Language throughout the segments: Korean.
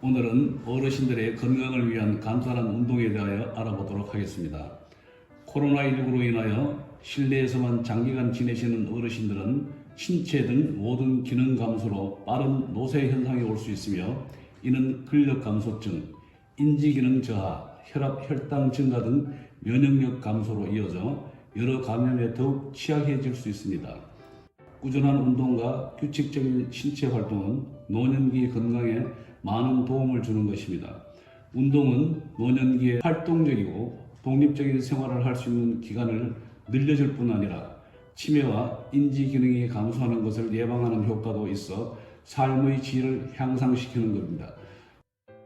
오늘은 어르신들의 건강을 위한 간단한 운동에 대하여 알아보도록 하겠습니다. 코로나19로 인하여 실내에서만 장기간 지내시는 어르신들은 신체 등 모든 기능 감소로 빠른 노쇠 현상이 올 수 있으며 이는 근력 감소증, 인지 기능 저하, 혈압 혈당 증가 등 면역력 감소로 이어져 여러 감염에 더욱 취약해질 수 있습니다. 꾸준한 운동과 규칙적인 신체 활동은 노년기 건강에 많은 도움을 주는 것입니다. 운동은 노년기에 활동적이고 독립적인 생활을 할 수 있는 기간을 늘려줄 뿐 아니라 치매와 인지 기능이 감소하는 것을 예방하는 효과도 있어 삶의 질을 향상시키는 겁니다.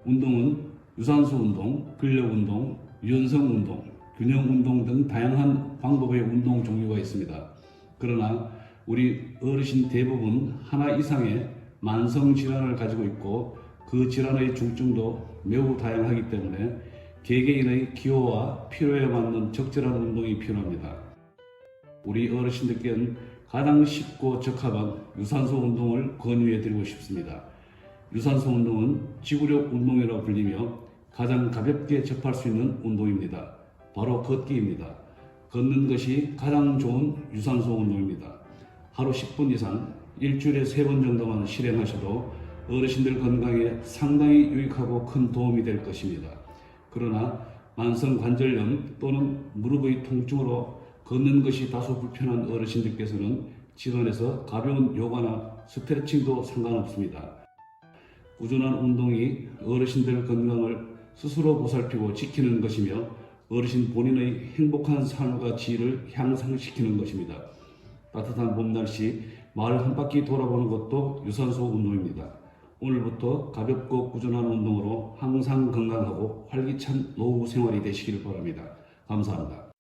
운동은 유산소 운동, 근력 운동, 유연성 운동, 균형 운동 등 다양한 방법의 운동 종류가 있습니다. 그러나 우리 어르신 대부분 하나 이상의 만성 질환을 가지고 있고 그 질환의 중증도 매우 다양하기 때문에 개개인의 기호와 필요에 맞는 적절한 운동이 필요합니다. 우리 어르신들께는 가장 쉽고 적합한 유산소 운동을 권유해 드리고 싶습니다. 유산소 운동은 지구력 운동이라고 불리며 가장 가볍게 접할 수 있는 운동입니다. 바로 걷기입니다. 걷는 것이 가장 좋은 유산소 운동입니다. 하루 10분 이상 일주일에 3번 정도만 실행하셔도 어르신들 건강에 상당히 유익하고 큰 도움이 될 것입니다. 그러나 만성 관절염 또는 무릎의 통증으로 걷는 것이 다소 불편한 어르신들께서는 집안에서 가벼운 요가나 스트레칭도 상관없습니다. 꾸준한 운동이 어르신들 건강을 스스로 보살피고 지키는 것이며 어르신 본인의 행복한 삶과 질을 향상시키는 것입니다. 따뜻한 봄 날씨 마을 한 바퀴 돌아보는 것도 유산소 운동입니다. 오늘부터 가볍고 꾸준한 운동으로 항상 건강하고 활기찬 노후 생활이 되시길 바랍니다. 감사합니다.